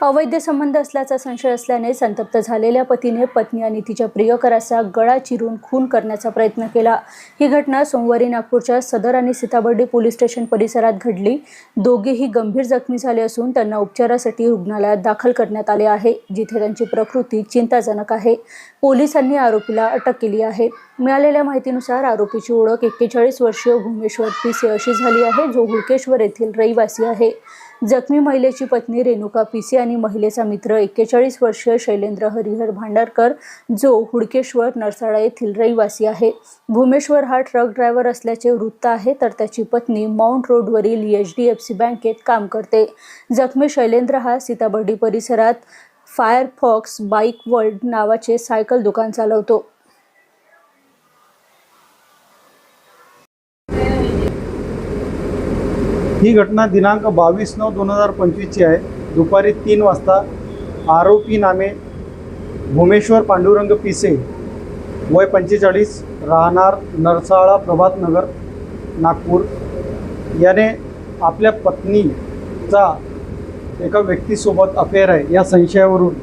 अवैध संबंध असल्याचा संशय असल्याने संतप्त झालेल्या पतीने पत्नी आणि तिच्या प्रियकराचा गळा चिरून खून करण्याचा प्रयत्न केला. ही घटना सोमवारी नागपूरच्या सदर आणि सीताबर्डी पोलीस स्टेशन परिसरात घडली. दोघेही गंभीर जखमी झाले असून त्यांना उपचारासाठी रुग्णालयात दाखल करण्यात आले आहे जिथे त्यांची प्रकृती चिंताजनक आहे. पोलिसांनी आरोपीला अटक केली आहे. मिळालेल्या माहितीनुसार आरोपीची ओळख एक्केचाळीस वर्षीय भूमेश्वर पिसे अशी झाली आहे जो हुडकेश्वर येथील रहिवासी आहे. जखमी महिलेची पत्नी रेणुका पिसे आणि महिलेचा मित्र एक्केचाळीस वर्षीय शैलेंद्र हरिहर भांडारकर जो हुडकेश्वर नरसाळा येथील रहिवासी आहे. भूमेश्वर हा ट्रक ड्रायव्हर असल्याचे वृत्त आहे तर त्याची पत्नी माउंट रोडवरील एच डी एफ सी बँकेत काम करते. जखमी शैलेंद्र हा सीताबर्डी परिसरात फायरफॉक्स बाईक वर्ल्ड नावाचे सायकल दुकान चालवतो. ही घटना दिनांक बावीस नऊ दोन हजार पंचवीसची आहे. दुपारी तीन वाजता आरोपी नामे भूमेश्वर पांडुरंग पिसे वय पंचेचाळीस राहणार नरसाळा प्रभातनगर नागपूर. याने आपल्या पत्नीचा एका व्यक्तीसोबत अफेअर आहे या संशयावरून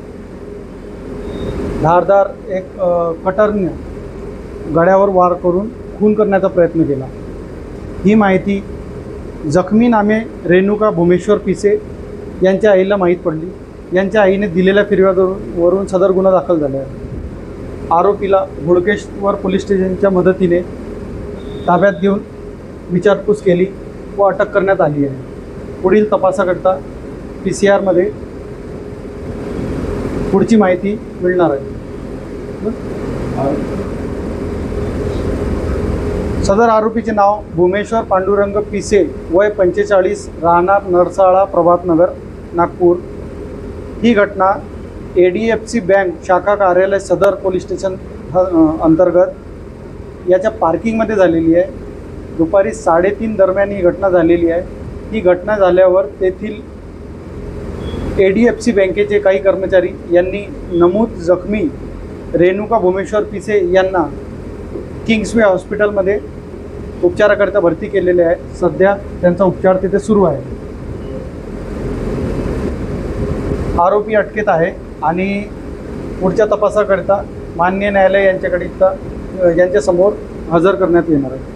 धारदार एक कटरने गड्यावर वार करून खून करण्याचा प्रयत्न केला. ही माहिती जखमी नामे रेणुका भूमेश्वर पिसे यांच्या आईला माहीत पडली. यांच्या आईने दिलेल्या फिर्यादवरून वरून सदर गुन्हा दाखल झाला आहे. आरोपीला हुडकेश्वर पोलीस स्टेशनच्या मदतीने ताब्यात घेऊन विचारपूस केली व अटक करण्यात आली आहे. पुढील तपासाकरता पी सी आरमध्ये पुढची माहिती मिळणार आहे. सदर आरोपीचे नाव भूमेश्वर पांडुरंग पिसे वय पंचेचाळीस राहणार नरसाळा प्रभातनगर नागपूर. ही घटना A D F C bank शाखा कार्यालय सदर पोलीस स्टेशन ह- अंतर्गत याच्या पार्किंगमध्ये झालेली आहे. दुपारी साडेतीन दरम्यान ही घटना झालेली आहे. ही घटना झाल्यावर तेथील ए डी एफ सी बँकेचे काही कर्मचारी यांनी नमूद जखमी रेणुका भूमेश्वर पिसे यांना किंग्सवे हॉस्पिटलमध्ये उपचाराकरिता भरती केलेले आहे. सध्या त्यांचा उपचार तिथे सुरू आहे. आरोपी अटकेत आहे आणि पुढच्या तपासाकरिता मान्य न्यायालय यांच्याकरिता यांच्यासमोर हजर करण्यात येणार आहे.